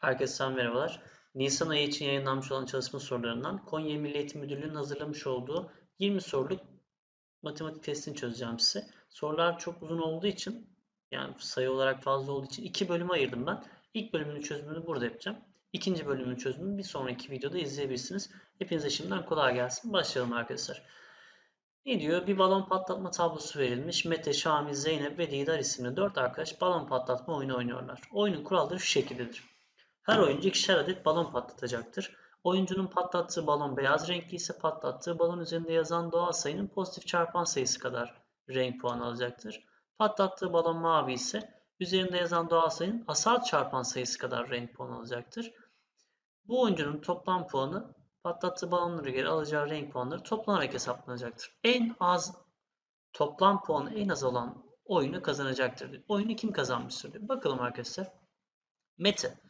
Herkese merhabalar. Nisan ayı için yayınlanmış olan çalışma sorularından Konya Milli Eğitim Müdürlüğü'nün hazırlamış olduğu 20 soruluk matematik testini çözeceğim size. Sorular çok uzun olduğu için yani sayı olarak fazla olduğu için iki bölüme ayırdım ben. İlk bölümünün çözümünü burada yapacağım. İkinci bölümünün çözümünü bir sonraki videoda izleyebilirsiniz. Hepinize şimdiden kolay gelsin. Başlayalım arkadaşlar. Ne diyor? Bir balon patlatma tablosu verilmiş. Mete, Şamil, Zeynep ve Didar isimli 4 arkadaş balon patlatma oyunu oynuyorlar. Oyunun kuralları şu şekildedir. Her oyuncu ikişer adet balon patlatacaktır. Oyuncunun patlattığı balon beyaz renkli ise patlattığı balon üzerinde yazan doğal sayının pozitif çarpan sayısı kadar renk puanı alacaktır. Patlattığı balon mavi ise üzerinde yazan doğal sayının asal çarpan sayısı kadar renk puanı alacaktır. Bu oyuncunun toplam puanı patlattığı balonlara göre alacağı renk puanları toplanarak hesaplanacaktır. En az toplam puanı en az olan oyunu kazanacaktır. Oyunu kim kazanmıştır. Bakalım arkadaşlar. Mete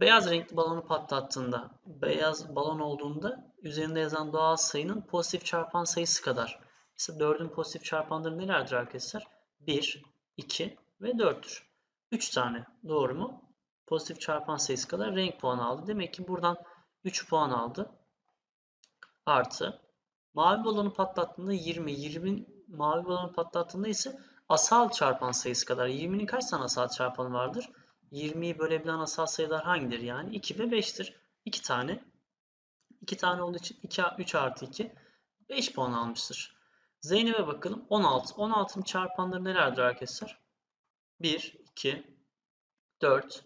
beyaz renkli balonu patlattığında beyaz balon olduğunda üzerinde yazan doğal sayının pozitif çarpan sayısı kadar. Mesela 4'ün pozitif çarpanları nelerdir arkadaşlar? 1, 2 ve 4'tür. 3 tane doğru mu? Pozitif çarpan sayısı kadar renk puanı aldı. Demek ki buradan 3 puan aldı. Artı mavi balonu patlattığında 20, 20 mavi balonu patlattığında ise asal çarpan sayısı kadar. 20'nin kaç tane asal çarpanı vardır? 20'yi bölebilen asal sayılar hangidir yani? 2 ve 5'tir. 2 tane. 2 tane olduğu için 2, 3 artı 2 5 puan almıştır. Zeynep'e bakalım. 16. 16'ın çarpanları nelerdir arkadaşlar? 1, 2, 4,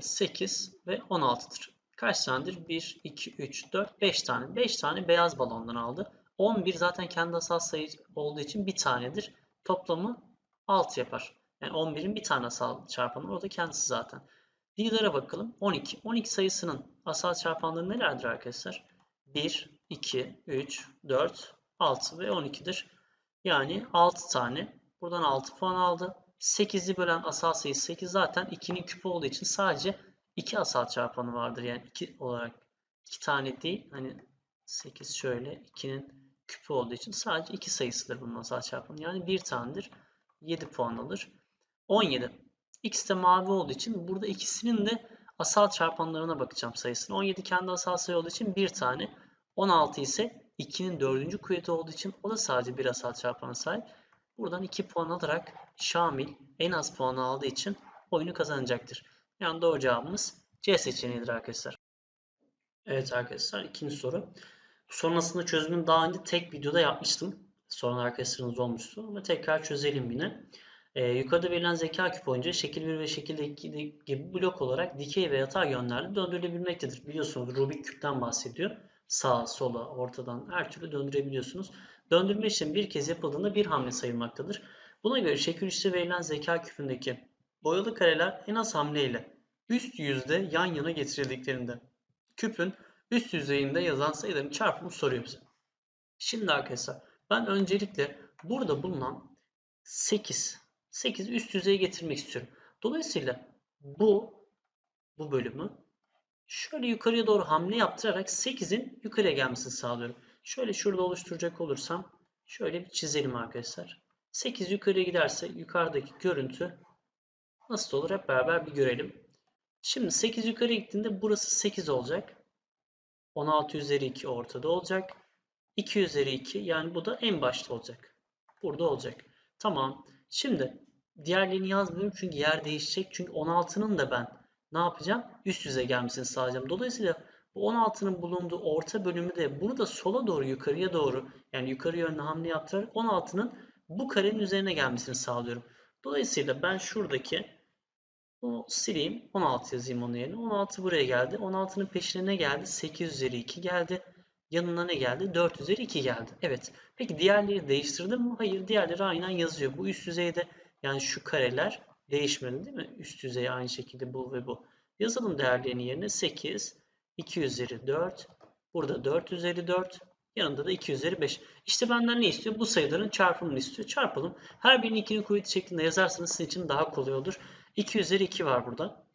8 ve 16'dır. Kaç tanedir? 1, 2, 3, 4, 5 tane. 5 tane beyaz balondan aldı. 11 zaten kendi asal sayı olduğu için bir tanedir. Toplamı 6 yapar. Yani 11'in bir tane asal çarpanı var. O da kendisi zaten. Diğerlere bakalım. 12. 12 sayısının asal çarpanları nelerdir arkadaşlar? 1, 2, 3, 4, 6 ve 12'dir. Yani 6 tane. Buradan 6 puan aldı. 8'i bölen asal sayısı 8 zaten 2'nin küpü olduğu için sadece 2 asal çarpanı vardır. Yani 2 olarak 2 tane değil. Hani 8 şöyle 2'nin küpü olduğu için sadece 2 sayısıdır bunun asal çarpanı. Yani 1 tanedir. 7 puan alır. 17. X de mavi olduğu için burada ikisinin de asal çarpanlarına bakacağım sayısını. 17 kendi asal sayı olduğu için 1 tane. 16 ise 2'nin 4. kuvveti olduğu için o da sadece bir asal çarpana sahip. Buradan 2 puan alarak Şamil en az puanı aldığı için oyunu kazanacaktır. Yani doğru cevabımız C seçeneğidir arkadaşlar. Evet arkadaşlar ikinci soru. Sonrasında çözümünü daha önce tek videoda yapmıştım. Sorun arkadaşlarınız olmuştu ama tekrar çözelim yine. Ee, yukarıda verilen zeka küpü oyuncu şekil 1 ve şekil 2 gibi blok olarak dikey ve yatay yönlerde döndürülebilmektedir. Biliyorsunuz Rubik küpten bahsediyor. Sağa, sola, ortadan her türlü döndürebiliyorsunuz. Döndürme işlemi bir kez yapıldığında bir hamle sayılmaktadır. Buna göre şekil 3'te verilen zeka küpündeki boyalı kareler en az hamleyle üst yüzde yan yana getirildiklerinde küpün üst yüzeyinde yazan sayıların çarpımı soruyor bize. Şimdi arkadaşlar ben öncelikle burada bulunan 8 8 üst yüzeye getirmek istiyorum. Dolayısıyla bu bu bölümü şöyle yukarıya doğru hamle yaptırarak 8'in yukarıya gelmesini sağlıyorum. Şöyle şurada oluşturacak olursam şöyle bir çizelim arkadaşlar. 8 yukarıya giderse yukarıdaki görüntü nasıl olur hep beraber bir görelim. Şimdi 8 yukarı gittiğinde burası 8 olacak. 16 üzeri 2 ortada olacak. 2 üzeri 2 yani bu da en başta olacak. Burada olacak. Tamam. Şimdi diğerlerini yazmıyorum çünkü yer değişecek. Çünkü 16'nın da ben ne yapacağım? Üst yüze gelmesini sağlayacağım. Dolayısıyla bu 16'nın bulunduğu orta bölümü de bunu da sola doğru yukarıya doğru yani yukarı yönlü hamle yaptırarak 16'nın bu karenin üzerine gelmesini sağlıyorum. Dolayısıyla ben şuradaki bunu sileyim. 16 yazayım onun yerine. 16 buraya geldi. 16'nın peşine ne geldi? 8 üzeri 2 geldi. Yanına ne geldi? 4 üzeri 2 geldi. Evet. Peki diğerleri değiştirdim mi? Hayır. Diğerleri aynen yazıyor. Bu üst yüzeyde yani şu kareler değişmedi değil mi? Üst yüzey aynı şekilde bu ve bu. Yazalım değerlerini yerine. 8, 2 üzeri 4. Burada 4 üzeri 4. Yanında da 2 üzeri 5. İşte benden ne istiyor? Bu sayıların çarpımını istiyor. Çarpalım. Her birini 2'nin kuvveti şeklinde yazarsanız sizin için daha kolay olur. 2 üzeri 2 var burada.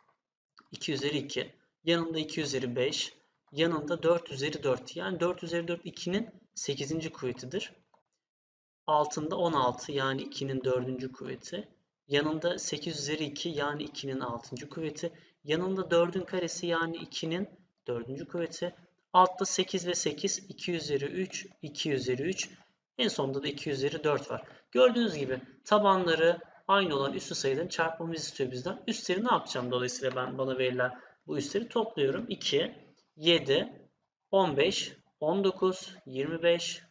2 üzeri 2. Yanında 2 üzeri 5. Yanında 4 üzeri 4. Yani 4 üzeri 4 2'nin 8. kuvvetidir. Altında 16 yani 2'nin 4. kuvveti. Yanında 8 üzeri 2 yani 2'nin 6. kuvveti. Yanında 4'ün karesi yani 2'nin 4. kuvveti. Altta 8 ve 8 2 üzeri 3 2 üzeri 3 en sonunda da 2 üzeri 4 var. Gördüğünüz gibi tabanları aynı olan üstü sayıların çarpmamızı istiyor bizden. Üstleri ne yapacağım dolayısıyla ben bana verilen bu üstleri topluyorum. 2, 7, 15, 19, 25,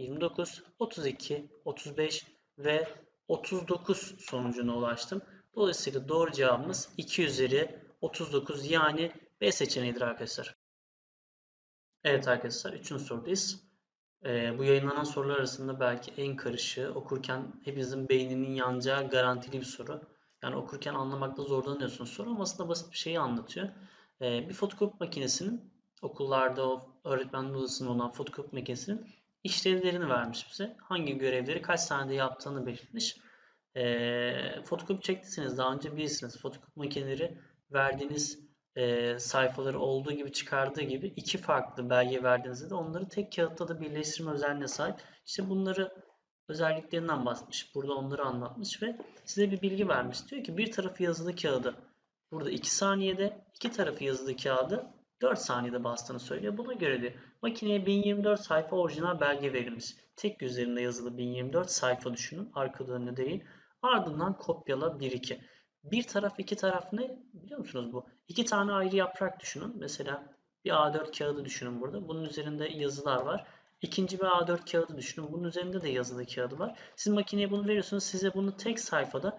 29, 32, 35 ve 39 sonucuna ulaştım. Dolayısıyla doğru cevabımız 2 üzeri 39 yani B seçeneğidir arkadaşlar. Evet arkadaşlar 3. sorudayız. Ee, bu yayınlanan sorular arasında belki en karışığı okurken hepinizin beyninin yanacağı garantili bir soru. Yani okurken anlamakta zorlanıyorsunuz. Soru ama aslında basit bir şeyi anlatıyor. Ee, bir fotokopi makinesinin okullarda o öğretmen odasında olan fotokopi makinesinin işlevlerini vermiş bize. Hangi görevleri kaç saniyede yaptığını belirtmiş. E, fotokopi çektiyseniz daha önce bilirsiniz. Fotokopi makineleri verdiğiniz e, sayfaları olduğu gibi çıkardığı gibi iki farklı belge verdiğinizde de onları tek kağıtta da birleştirme özelliğine sahip. İşte bunları özelliklerinden bahsetmiş. Burada onları anlatmış ve size bir bilgi vermiş. Diyor ki bir tarafı yazılı kağıdı burada 2 saniyede, iki tarafı yazılı kağıdı 4 saniyede bastığını söylüyor. Buna göre de makineye 1024 sayfa orijinal belge verilmiş. Tek üzerinde yazılı 1024 sayfa düşünün. Arkada önüne değil. Ardından kopyala 1-2. Bir taraf iki taraf ne biliyor musunuz bu? İki tane ayrı yaprak düşünün. Mesela bir A4 kağıdı düşünün burada. Bunun üzerinde yazılar var. İkinci bir A4 kağıdı düşünün. Bunun üzerinde de yazılı kağıdı var. Siz makineye bunu veriyorsunuz. Size bunu tek sayfada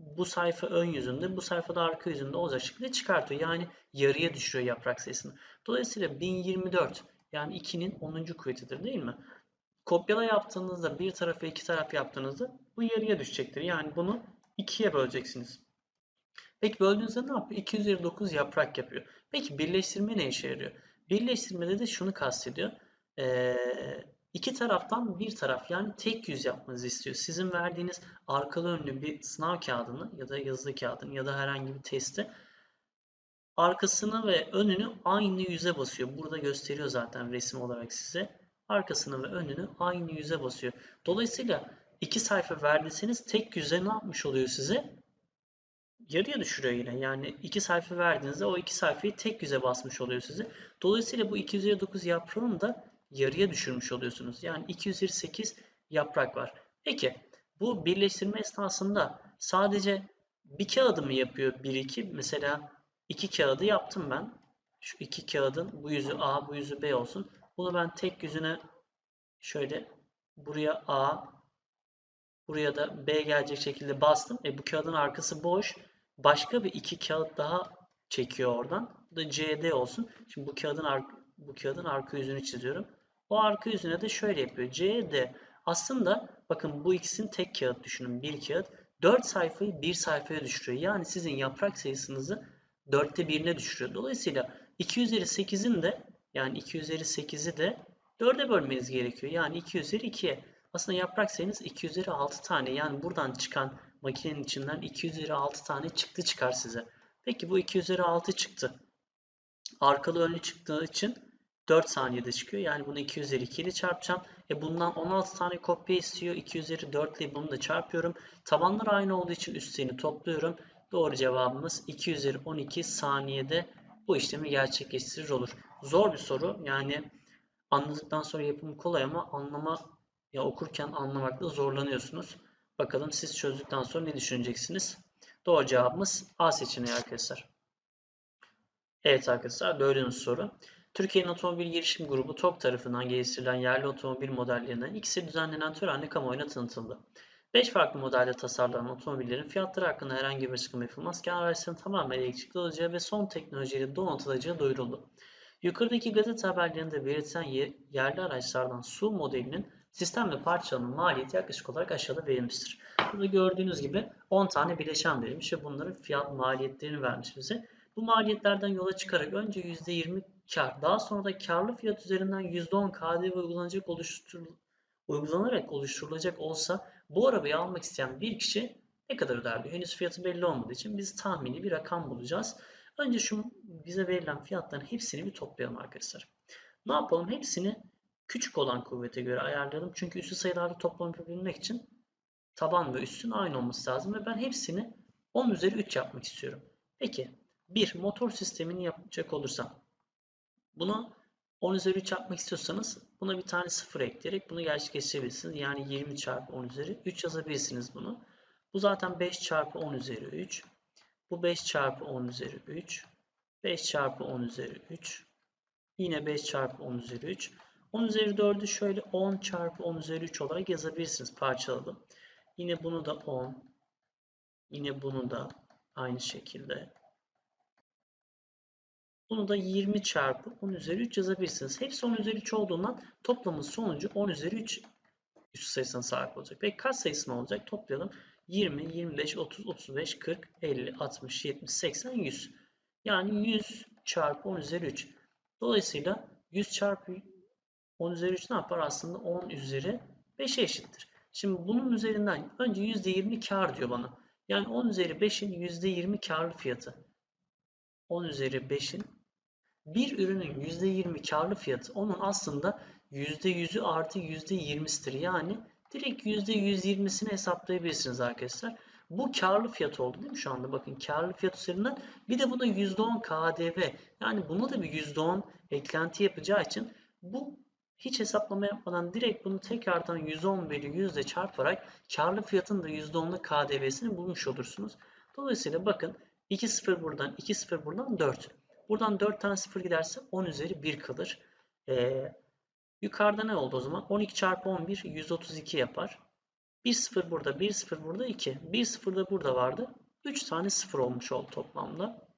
bu sayfa ön yüzünde, bu sayfada arka yüzünde olacak şekilde çıkartıyor. Yani yarıya düşürüyor yaprak sayısını. Dolayısıyla 1024 yani 2'nin 10. kuvvetidir değil mi? Kopyala yaptığınızda bir tarafı iki taraf yaptığınızda bu yarıya düşecektir. Yani bunu 2'ye böleceksiniz. Peki böldüğünüzde ne yapıyor? 2 üzeri 9 yaprak yapıyor. Peki birleştirme ne işe yarıyor? Birleştirmede de şunu kastediyor. Ee, iki taraftan bir taraf yani tek yüz yapmanızı istiyor. Sizin verdiğiniz arkalı önlü bir sınav kağıdını ya da yazılı kağıdını ya da herhangi bir testi arkasını ve önünü aynı yüze basıyor. Burada gösteriyor zaten resim olarak size. Arkasını ve önünü aynı yüze basıyor. Dolayısıyla iki sayfa verdiyseniz tek yüze ne yapmış oluyor size? Yarıya düşürüyor yine. Yani iki sayfa verdiğinizde o iki sayfayı tek yüze basmış oluyor size. Dolayısıyla bu 2 üzeri 9 yaprağını da yarıya düşürmüş oluyorsunuz. Yani 2 üzeri 8 yaprak var. Peki bu birleştirme esnasında sadece bir kağıdı mı yapıyor 1-2? Mesela iki kağıdı yaptım ben. Şu iki kağıdın bu yüzü A, bu yüzü B olsun. Bunu ben tek yüzüne şöyle buraya A, buraya da B gelecek şekilde bastım. E bu kağıdın arkası boş. Başka bir iki kağıt daha çekiyor oradan. Bu da CD olsun. Şimdi bu kağıdın bu kağıdın arka yüzünü çiziyorum. O arka yüzüne de şöyle yapıyor. CD aslında bakın bu ikisini tek kağıt düşünün. Bir kağıt. 4 sayfayı bir sayfaya düşürüyor. Yani sizin yaprak sayısınızı 4'te 1'ine düşürüyor. Dolayısıyla 2 üzeri 8'in de yani 2 üzeri 8'i de 4'e bölmeniz gerekiyor. Yani 2 üzeri 2'ye. Aslında yaprak sayınız 2 üzeri 6 tane. Yani buradan çıkan makinenin içinden 2 üzeri 6 tane çıktı çıkar size. Peki bu 2 üzeri 6 çıktı. Arkalı önlü çıktığı için 4 saniyede çıkıyor. Yani bunu 2 üzeri 2 ile çarpacağım. E bundan 16 tane kopya istiyor. 2 üzeri 4 ile bunu da çarpıyorum. Tabanlar aynı olduğu için üstlerini topluyorum. Doğru cevabımız 2 üzeri 12 saniyede bu işlemi gerçekleştirir olur. Zor bir soru. Yani anladıktan sonra yapımı kolay ama anlama ya okurken anlamakta zorlanıyorsunuz. Bakalım siz çözdükten sonra ne düşüneceksiniz? Doğru cevabımız A seçeneği arkadaşlar. Evet arkadaşlar dördüncü soru. Türkiye'nin Otomobil Girişim Grubu TOG tarafından geliştirilen yerli otomobil modellerinden ikisi düzenlenen törende kamuoyuna tanıtıldı. 5 farklı modelde tasarlanan otomobillerin fiyatları hakkında herhangi bir açıklama yapılmazken araçların tamamen elektrikli olacağı ve son teknolojiyle donatılacağı duyuruldu. Yukarıdaki gazete haberlerinde belirtilen yerli araçlardan SUV modelinin sistem ve parçalarının maliyeti yaklaşık olarak aşağıda verilmiştir. Burada gördüğünüz gibi 10 tane bileşen verilmiş ve bunların fiyat maliyetlerini vermiş bize. Bu maliyetlerden yola çıkarak önce %20 kar, daha sonra da karlı fiyat üzerinden %10 KDV uygulanacak oluştur uygulanarak oluşturulacak olsa bu arabayı almak isteyen bir kişi ne kadar öderdi? Henüz fiyatı belli olmadığı için biz tahmini bir rakam bulacağız. Önce şu bize verilen fiyatların hepsini bir toplayalım arkadaşlar. Ne yapalım? Hepsini küçük olan kuvvete göre ayarlayalım. Çünkü üstü sayılarla toplam yapabilmek için taban ve üstün aynı olması lazım ve ben hepsini 10 üzeri 3 yapmak istiyorum. Peki bir motor sistemini yapacak olursam bunu 10 üzeri 3 yapmak istiyorsanız buna bir tane 0 ekleyerek bunu gerçekleştirebilirsiniz. Yani 20 çarpı 10 üzeri 3 yazabilirsiniz bunu. Bu zaten 5 çarpı 10 üzeri 3. Bu 5 çarpı 10 üzeri 3. 5 çarpı 10 üzeri 3. Yine 5 çarpı 10 üzeri 3. 10 üzeri 4'ü şöyle 10 çarpı 10 üzeri 3 olarak yazabilirsiniz parçaladım. Yine bunu da 10. Yine bunu da aynı şekilde. Bunu da 20 çarpı 10 üzeri 3 yazabilirsiniz. Hepsi 10 üzeri 3 olduğundan toplamın sonucu 10 üzeri 3 üst sayısına sahip olacak. Peki kaç sayısı ne olacak? Toplayalım. 20, 25, 30, 35, 40, 50, 60, 70, 80, 100. Yani 100 çarpı 10 üzeri 3. Dolayısıyla 100 çarpı 10 üzeri 3 ne yapar? Aslında 10 üzeri 5'e eşittir. Şimdi bunun üzerinden önce %20 kar diyor bana. Yani 10 üzeri 5'in %20 karlı fiyatı. 10 üzeri 5'in bir ürünün %20 karlı fiyatı onun aslında %100'ü artı %20'sidir. Yani direkt %120'sini hesaplayabilirsiniz arkadaşlar. Bu karlı fiyat oldu değil mi şu anda? Bakın karlı fiyat üzerinden bir de bu da %10 KDV. Yani buna da bir %10 eklenti yapacağı için bu hiç hesaplama yapmadan direkt bunu tekrardan 110 bölü 100 ile çarparak karlı fiyatın da %10'luk KDV'sini bulmuş olursunuz. Dolayısıyla bakın 2 0 buradan 2 0 buradan 4. Buradan 4 tane 0 giderse 10 üzeri 1 kalır. Ee, yukarıda ne oldu o zaman? 12 çarpı 11 132 yapar. 1 0 burada 1 0 burada 2. 1 0 da burada vardı. 3 tane 0 olmuş oldu toplamda.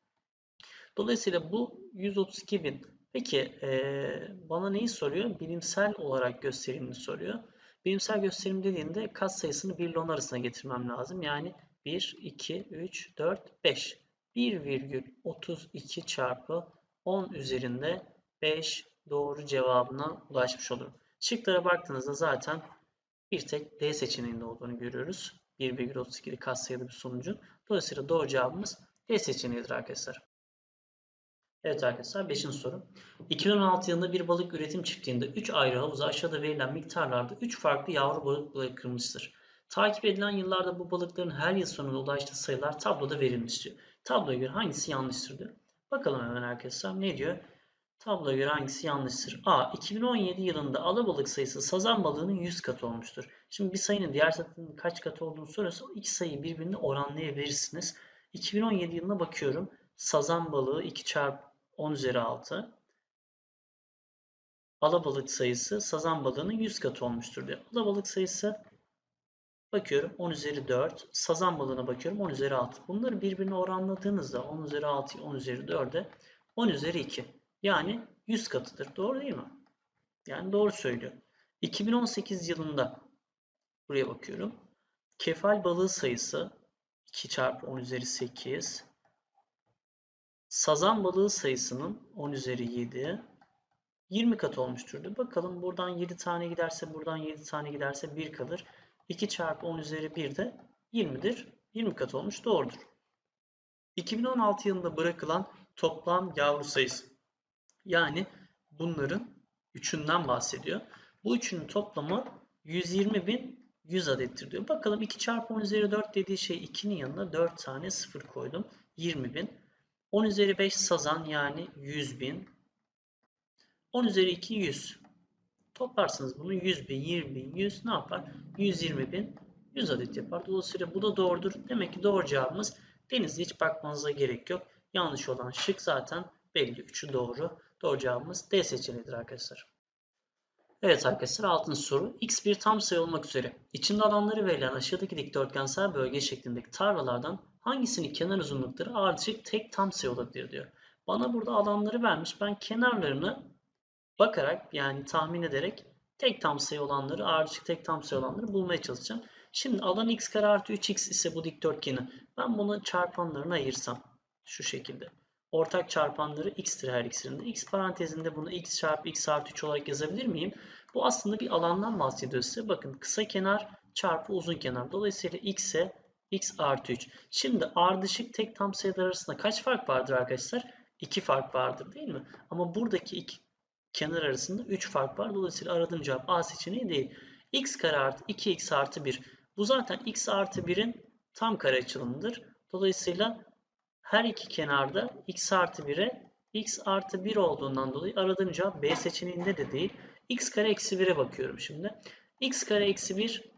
Dolayısıyla bu 132 bin. Peki ee, bana neyi soruyor? Bilimsel olarak gösterimini soruyor. Bilimsel gösterim dediğinde kat sayısını 1 ile 10 arasına getirmem lazım. Yani 1, 2, 3, 4, 5. 1,32 çarpı 10 üzerinde 5 doğru cevabına ulaşmış olurum. Şıklara baktığınızda zaten bir tek D seçeneğinde olduğunu görüyoruz. 1,32'li katsayılı bir sonucun. Dolayısıyla doğru cevabımız D seçeneğidir arkadaşlar. Evet arkadaşlar 5. soru. 2016 yılında bir balık üretim çiftliğinde 3 ayrı havuza aşağıda verilen miktarlarda 3 farklı yavru balık bırakılmıştır. Takip edilen yıllarda bu balıkların her yıl sonunda ulaştığı sayılar tabloda verilmiş diyor. Tabloya göre hangisi yanlıştır diyor. Bakalım hemen arkadaşlar ne diyor? Tabloya göre hangisi yanlıştır? A. 2017 yılında alabalık sayısı sazan balığının 100 katı olmuştur. Şimdi bir sayının diğer sayının kaç katı olduğunu soruyorsa iki sayıyı birbirine oranlayabilirsiniz. 2017 yılına bakıyorum. Sazan balığı 2 çarpı 10 üzeri 6. Alabalık sayısı sazan balığının 100 katı olmuştur diyor. Alabalık sayısı Bakıyorum 10 üzeri 4. Sazan balığına bakıyorum 10 üzeri 6. Bunları birbirine oranladığınızda 10 üzeri 6'yı 10 üzeri 4'e 10 üzeri 2. Yani 100 katıdır. Doğru değil mi? Yani doğru söylüyor. 2018 yılında buraya bakıyorum. Kefal balığı sayısı 2 çarpı 10 üzeri 8. Sazan balığı sayısının 10 üzeri 7. 20 kat olmuştur. Bakalım buradan 7 tane giderse buradan 7 tane giderse 1 kalır. 2 çarpı 10 üzeri 1 de 20'dir. 20 kat olmuş doğrudur. 2016 yılında bırakılan toplam yavru sayısı. Yani bunların üçünden bahsediyor. Bu üçünün toplamı 120.100 adettir diyor. Bakalım 2 çarpı 10 üzeri 4 dediği şey 2'nin yanına 4 tane 0 koydum. 20.000. 10 üzeri 5 sazan yani 100.000. 10 üzeri 2 100. Toplarsınız bunu 100 bin, 20 bin, 100 ne yapar? 120 bin, 100 adet yapar. Dolayısıyla bu da doğrudur. Demek ki doğru cevabımız denizde hiç bakmanıza gerek yok. Yanlış olan şık zaten belli. Üçü doğru. Doğru cevabımız D seçeneğidir arkadaşlar. Evet arkadaşlar altın soru. X bir tam sayı olmak üzere içinde alanları verilen aşağıdaki dikdörtgensel bölge şeklindeki tarlalardan hangisinin kenar uzunlukları ardışık tek tam sayı olabilir diyor. Bana burada alanları vermiş. Ben kenarlarını bakarak yani tahmin ederek tek tam sayı olanları ardışık tek tam sayı olanları bulmaya çalışacağım. Şimdi alan x kare artı 3x ise bu dikdörtgeni ben bunu çarpanlarına ayırsam şu şekilde. Ortak çarpanları x'tir her ikisinin X parantezinde bunu x çarpı x artı 3 olarak yazabilir miyim? Bu aslında bir alandan bahsediyor size. Bakın kısa kenar çarpı uzun kenar. Dolayısıyla x'e x artı 3. Şimdi ardışık tek tam sayılar arasında kaç fark vardır arkadaşlar? 2 fark vardır değil mi? Ama buradaki iki kenar arasında 3 fark var. Dolayısıyla aradığım cevap A seçeneği değil. x kare artı 2x artı 1. Bu zaten x artı 1'in tam kare açılımıdır. Dolayısıyla her iki kenarda x artı 1'e x artı 1 olduğundan dolayı aradığım cevap B seçeneğinde de değil. x kare eksi 1'e bakıyorum şimdi. x kare eksi 1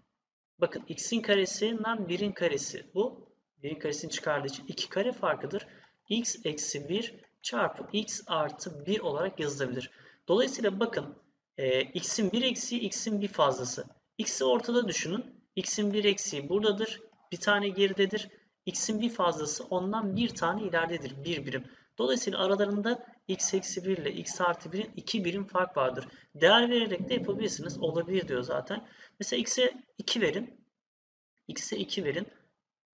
bakın x'in karesinden 1'in karesi bu. 1'in karesini çıkardığı için 2 kare farkıdır. x eksi 1 çarpı x artı 1 olarak yazılabilir. Dolayısıyla bakın e, x'in 1 eksiği x'in 1 fazlası. x'i ortada düşünün. x'in 1 eksiği buradadır. Bir tane geridedir. x'in 1 fazlası ondan bir tane ileridedir. 1 birim. Dolayısıyla aralarında x eksi 1 ile x artı 1'in 2 birim fark vardır. Değer vererek de yapabilirsiniz. Olabilir diyor zaten. Mesela x'e 2 verin. x'e 2 verin.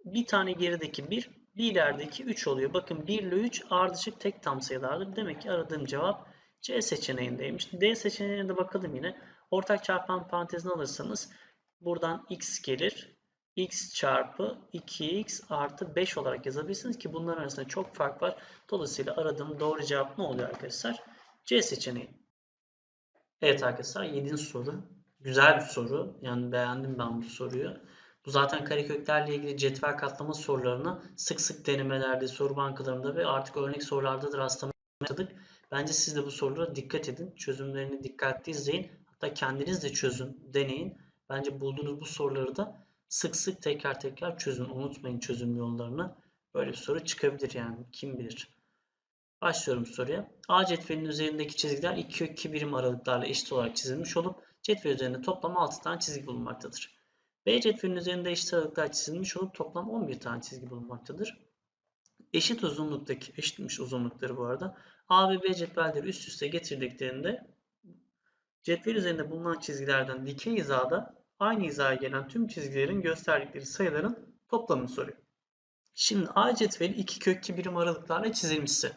Bir tane gerideki 1, bir ilerideki 3 oluyor. Bakın 1 ile 3 ardışık tek tam sayılardır. Demek ki aradığım cevap C seçeneğindeymiş. D seçeneğine de bakalım yine. Ortak çarpan parantezini alırsanız buradan x gelir. x çarpı 2x artı 5 olarak yazabilirsiniz ki bunların arasında çok fark var. Dolayısıyla aradığım doğru cevap ne oluyor arkadaşlar? C seçeneği. Evet arkadaşlar 7. soru. Güzel bir soru. Yani beğendim ben bu soruyu. Bu zaten kareköklerle ilgili cetvel katlama sorularını sık sık denemelerde, soru bankalarında ve artık örnek sorularda da rastlamaya başladık. Bence siz de bu sorulara dikkat edin. Çözümlerini dikkatli izleyin. Hatta kendiniz de çözün, deneyin. Bence bulduğunuz bu soruları da sık sık tekrar tekrar çözün. Unutmayın çözüm yollarını. Böyle bir soru çıkabilir yani. Kim bilir. Başlıyorum soruya. A cetvelinin üzerindeki çizgiler 2 kök 2 birim aralıklarla eşit olarak çizilmiş olup cetvel üzerinde toplam 6 tane çizgi bulunmaktadır. B cetvelinin üzerinde eşit aralıklar çizilmiş olup toplam 11 tane çizgi bulunmaktadır. Eşit uzunluktaki, eşitmiş uzunlukları bu arada. A ve B cetvelleri üst üste getirdiklerinde cetvel üzerinde bulunan çizgilerden dikey hizada aynı hizaya gelen tüm çizgilerin gösterdikleri sayıların toplamını soruyor. Şimdi A cetveli 2 kök 2 birim aralıklarla çizilmişse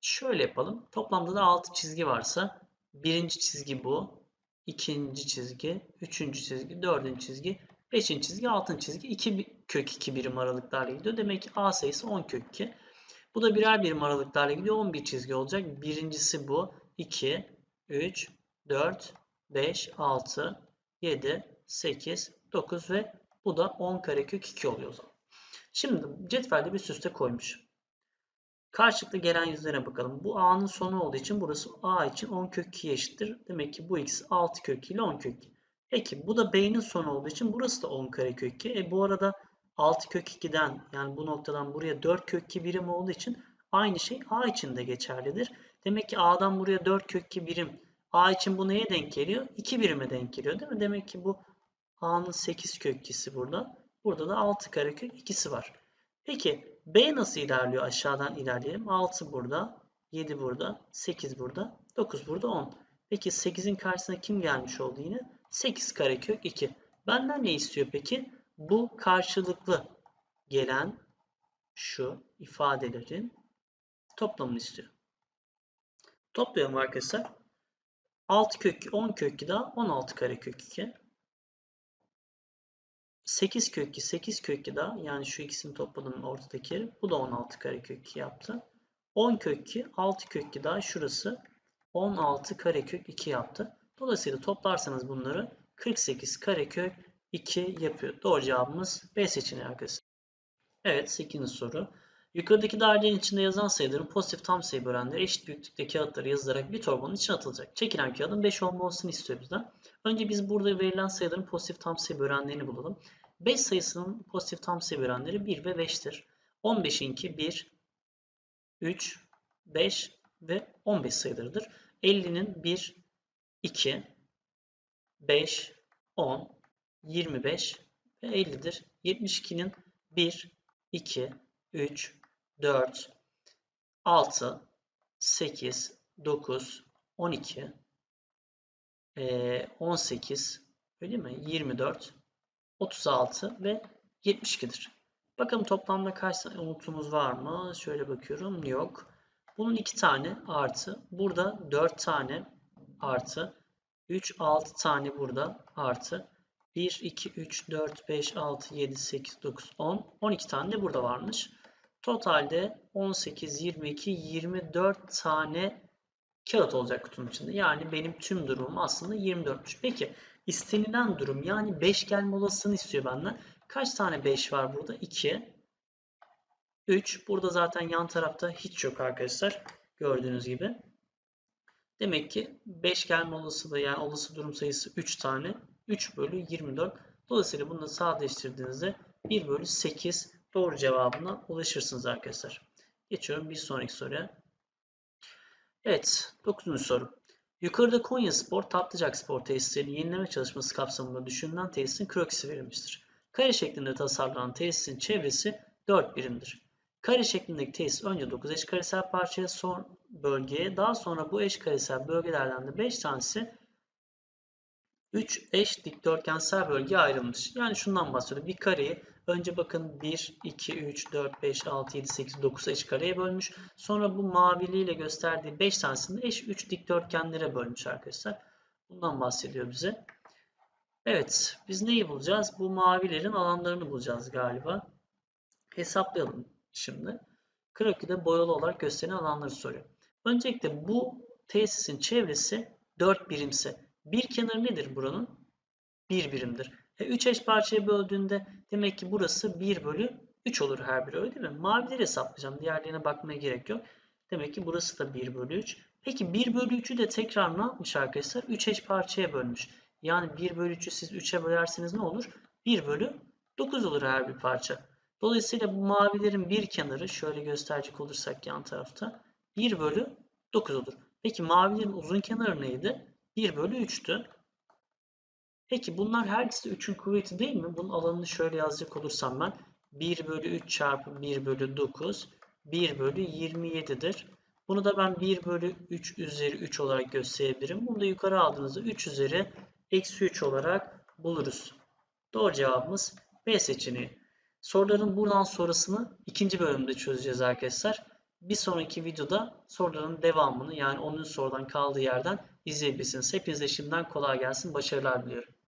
şöyle yapalım. Toplamda da 6 çizgi varsa birinci çizgi bu, ikinci çizgi, üçüncü çizgi, dördüncü çizgi, beşinci çizgi, altıncı çizgi 2 kök 2 birim aralıklarla gidiyor. Demek ki A sayısı 10 kök 2. Bu da birer birim aralıklarla gidiyor. 11 çizgi olacak. Birincisi bu. 2, 3, 4, 5, 6, 7, 8, 9 ve bu da 10 karekök 2 oluyor o zaman. Şimdi cetvelde bir üst koymuş. Karşılıklı gelen yüzlerine bakalım. Bu a'nın sonu olduğu için burası a için 10 kök 2 eşittir. Demek ki bu x 6 kök 2 ile 10 kök 2. Peki bu da b'nin sonu olduğu için burası da 10 kare kök 2. E bu arada 6 kök 2'den yani bu noktadan buraya 4 kök 2 birim olduğu için aynı şey a için de geçerlidir. Demek ki a'dan buraya 4 kök 2 birim. a için bu neye denk geliyor? 2 birime denk geliyor değil mi? Demek ki bu a'nın 8 kök 2'si burada. Burada da 6 karekök 2'si var. Peki B nasıl ilerliyor? Aşağıdan ilerleyelim. 6 burada, 7 burada, 8 burada, 9 burada, 10. Peki 8'in karşısına kim gelmiş oldu yine? 8 karekök 2. Benden ne istiyor peki? Bu karşılıklı gelen şu ifadelerin toplamını istiyor. Toplayalım arkadaşlar. 6 kök 10 kök 2 daha 16 karekök 2. 8 kök 2, 8 kök 2 daha yani şu ikisini topladım ortadaki. Bu da 16 karekök 2 yaptı. 10 kök 2, 6 kök 2 daha şurası 16 karekök 2 yaptı. Dolayısıyla toplarsanız bunları 48 karekök 2 yapıyor. Doğru cevabımız B seçeneği arkadaşlar. Evet 8. soru. Yukarıdaki dairelerin içinde yazan sayıların pozitif tam sayı bölenleri eşit büyüklükte kağıtları yazılarak bir torbanın içine atılacak. Çekilen kağıdın 5 olmasını istiyor bizden. Önce biz burada verilen sayıların pozitif tam sayı bölenlerini bulalım. 5 sayısının pozitif tam sayı bölenleri 1 ve 5'tir. 15'inki 1, 3, 5 ve 15 sayılarıdır. 50'nin 1, 2, 5, 10, 25 ve 50'dir. 72'nin 1, 2, 3, 4, 6, 8, 9, 12, 18, öyle mi? 24, 36 ve 72'dir. Bakalım toplamda kaç tane umutumuz var mı? Şöyle bakıyorum. Yok. Bunun 2 tane artı. Burada 4 tane artı. 3, 6 tane burada artı. 1, 2, 3, 4, 5, 6, 7, 8, 9, 10. 12 tane de burada varmış. Totalde 18, 22, 24 tane kağıt olacak kutunun içinde. Yani benim tüm durumum aslında 24'müş. Peki istenilen durum yani 5 gelme olasılığını istiyor benden. Kaç tane 5 var burada? 2, 3. Burada zaten yan tarafta hiç yok arkadaşlar. Gördüğünüz gibi. Demek ki 5 gelme olasılığı yani olası durum sayısı 3 tane. 3 bölü 24. Dolayısıyla bunu da sadeleştirdiğinizde 1 bölü 8 doğru cevabına ulaşırsınız arkadaşlar. Geçiyorum bir sonraki soruya. Evet 9. soru. Yukarıda Konya Spor, Tatlıcak Spor tesislerinin yenileme çalışması kapsamında düşünülen tesisin krokisi verilmiştir. Kare şeklinde tasarlanan tesisin çevresi 4 birimdir. Kare şeklindeki tesis önce 9 eşkaresel parçaya son bölgeye daha sonra bu eşkaresel bölgelerden de 5 tanesi 3 eş dikdörtgensel bölgeye ayrılmış. Yani şundan bahsediyor. Bir kareyi önce bakın 1, 2, 3, 4, 5, 6, 7, 8, 9 eş kareye bölmüş. Sonra bu maviliyle gösterdiği 5 tanesini eş 3 dikdörtgenlere bölmüş arkadaşlar. Bundan bahsediyor bize. Evet, biz neyi bulacağız? Bu mavilerin alanlarını bulacağız galiba. Hesaplayalım şimdi. Krokide boyalı olarak gösterilen alanları soruyor. Öncelikle bu tesisin çevresi 4 birimse bir kenar nedir buranın? 1 birimdir. E, 3 eş parçaya böldüğünde demek ki burası 1 bölü 3 olur her biri öyle değil mi? Mavileri hesaplayacağım. Diğerlerine bakmaya gerek yok. Demek ki burası da 1 bölü 3. Peki 1 bölü 3'ü de tekrar ne yapmış arkadaşlar? 3 eş parçaya bölmüş. Yani 1 bölü 3'ü siz 3'e bölerseniz ne olur? 1 bölü 9 olur her bir parça. Dolayısıyla bu mavilerin bir kenarı şöyle gösterecek olursak yan tarafta 1 bölü 9 olur. Peki mavilerin uzun kenarı neydi? 1 bölü 3'tü. Peki bunlar her ikisi 3'ün kuvveti değil mi? Bunun alanını şöyle yazacak olursam ben 1 bölü 3 çarpı 1 bölü 9 1 bölü 27'dir. Bunu da ben 1 bölü 3 üzeri 3 olarak gösterebilirim. Bunu da yukarı aldığınızda 3 üzeri eksi 3 olarak buluruz. Doğru cevabımız B seçeneği. Soruların buradan sonrasını ikinci bölümde çözeceğiz arkadaşlar. Bir sonraki videoda soruların devamını yani 10. sorudan kaldığı yerden izleyebilirsiniz. Hepinize şimdiden kolay gelsin. Başarılar diliyorum.